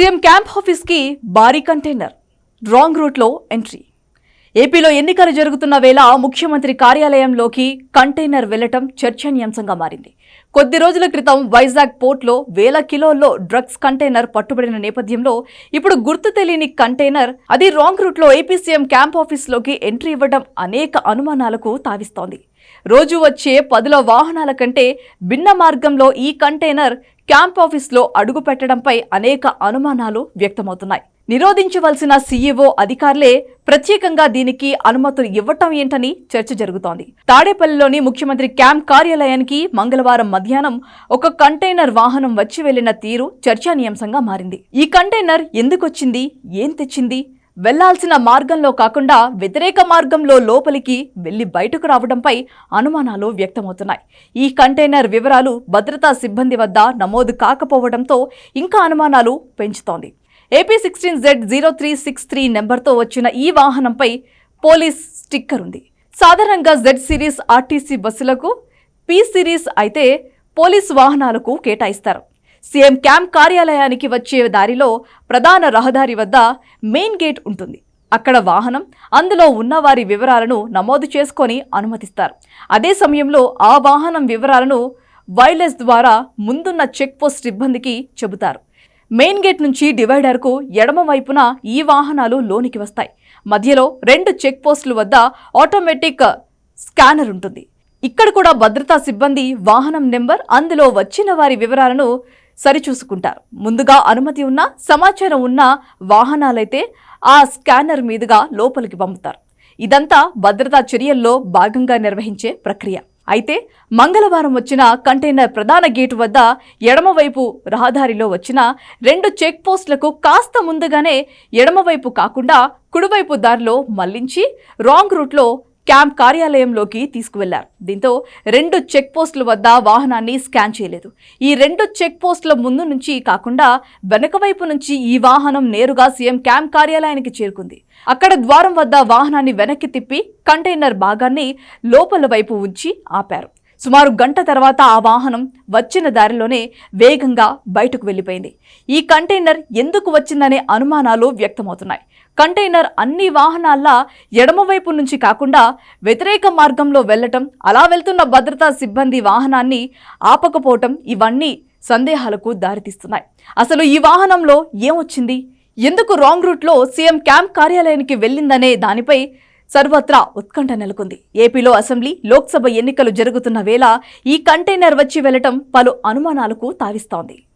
CM camp ఆఫీస్కి భారీ container wrong రూట్లో ఎంట్రీ. ఏపీలో ఎన్నికలు జరుగుతున్న వేళ ముఖ్యమంత్రి కార్యాలయంలోకి కంటైనర్ వెళ్ళటం చర్చనీయాంశంగా మారింది. కొద్ది రోజుల క్రితం వైజాగ్ పోర్ట్లో వేల కిలోల్లో డ్రగ్స్ కంటైనర్ పట్టుబడిన నేపథ్యంలో ఇప్పుడు గుర్తు తెలియని కంటైనర్ అది రాంగ్ రూట్లో ఏపీ సీఎం క్యాంప్ ఆఫీస్లోకి ఎంట్రీ ఇవ్వడం అనేక అనుమానాలకు తావిస్తోంది. రోజు వచ్చే పదుల వాహనాల కంటే భిన్న మార్గంలో ఈ కంటైనర్ క్యాంప్ ఆఫీస్లో అడుగు పెట్టడంపై అనేక అనుమానాలు వ్యక్తమవుతున్నాయి. నిరోధించవలసిన సీఈఓ అధికారులే ప్రత్యేకంగా దీనికి అనుమతులు ఇవ్వటం ఏంటని చర్చ జరుగుతోంది. తాడేపల్లిలోని ముఖ్యమంత్రి క్యాంప్ కార్యాలయానికి మంగళవారం మధ్యాహ్నం ఒక కంటైనర్ వాహనం వచ్చి వెళ్ళిన తీరు చర్చానీయాంశంగా మారింది. ఈ కంటైనర్ ఎందుకొచ్చింది? ఏం తెచ్చింది? వెళ్ళాల్సిన మార్గంలో కాకుండా వ్యతిరేక మార్గంలో లోపలికి వెళ్ళి బయటకు రావడంపై అనుమానాలు వ్యక్తమవుతున్నాయి. ఈ కంటైనర్ వివరాలు భద్రతా సిబ్బంది వద్ద నమోదు కాకపోవడంతో ఇంకా అనుమానాలు పెంచుతోంది. AP sixteen Z zero three six three నెంబర్తో వచ్చిన ఈ వాహనంపై పోలీస్ స్టిక్కర్ ఉంది. సాధారణంగా జెడ్ సిరీస్ ఆర్టీసీ బస్సులకు పి సిరీస్ అయితే పోలీస్ వాహనాలకు కేటాయిస్తారు. సీఎం క్యాంప్ కార్యాలయానికి వచ్చే దారిలో ప్రధాన రహదారి వద్ద మెయిన్ గేట్ ఉంటుంది. అక్కడ వాహనం అందులో ఉన్నవారి వివరాలను నమోదు చేసుకొని అనుమతిస్తారు. అదే సమయంలో ఆ వాహనం వివరాలను వైర్లెస్ ద్వారా ముందున్న చెక్ పోస్ట్ సిబ్బందికి చెబుతారు. మెయిన్ గేట్ నుంచి డివైడర్కు ఎడమ వైపున ఈ వాహనాలు లోనికి వస్తాయి. మధ్యలో రెండు చెక్ పోస్టుల వద్ద ఆటోమేటిక్ స్కానర్ ఉంటుంది. ఇక్కడ కూడా భద్రతా సిబ్బంది వాహనం నెంబర్ అందులో వచ్చిన వారి వివరాలను సరిచూసుకుంటారు. ముందుగా అనుమతి ఉన్న సమాచారం ఉన్న వాహనాలైతే ఆ స్కానర్ మీదుగా లోపలికి పంపుతారు. ఇదంతా భద్రతా చర్యల్లో భాగంగా నిర్వహించే ప్రక్రియ. అయితే మంగళవారం వచ్చిన కంటైనర్ ప్రధాన గేటు వద్ద ఎడమవైపు రహదారిలో వచ్చిన రెండు చెక్ పోస్టులకు కాస్త ముందుగానే ఎడమవైపు కాకుండా కుడివైపు దారిలో మళ్ళించి రాంగ్ రూట్లో క్యాంప్ కార్యాలయంలోకి తీసుకువెళ్ళారు. దీంతో రెండు చెక్ పోస్టుల వద్ద వాహనాన్ని స్కాన్ చేయలేదు. ఈ రెండు చెక్ పోస్టుల ముందు నుంచి కాకుండా వెనక వైపు నుంచి ఈ వాహనం నేరుగా సీఎం క్యాంప్ కార్యాలయానికి చేరుకుంది. అక్కడ ద్వారం వద్ద వాహనాన్ని వెనక్కి తిప్పి కంటైనర్ భాగాన్ని లోపల వైపు ఉంచి ఆపారు. సుమారు గంట తర్వాత ఆ వాహనం వచ్చిన దారిలోనే వేగంగా బయటకు వెళ్ళిపోయింది. ఈ కంటైనర్ ఎందుకు వచ్చిందనే అనుమానాలు వ్యక్తమవుతున్నాయి. కంటైనర్ అన్ని వాహనాల్లా ఎడమవైపు నుంచి కాకుండా వ్యతిరేక మార్గంలో వెళ్ళటం అలా వెళ్తున్న భద్రతా సిబ్బంది వాహనాన్ని ఆపకపోవటం ఇవన్నీ సందేహాలకు దారితీస్తున్నాయి. అసలు ఈ వాహనంలో ఏమొచ్చింది? ఎందుకు రాంగ్ రూట్లో సీఎం క్యాంప్ కార్యాలయానికి వెళ్ళిందనే దానిపై సర్వత్రా ఉత్కంఠ నెలకొంది. ఏపీలో అసెంబ్లీ లోక్సభ ఎన్నికలు జరుగుతున్న వేళ ఈ కంటైనర్ వచ్చి వెళ్ళటం పలు అనుమానాలకు తావిస్తోంది.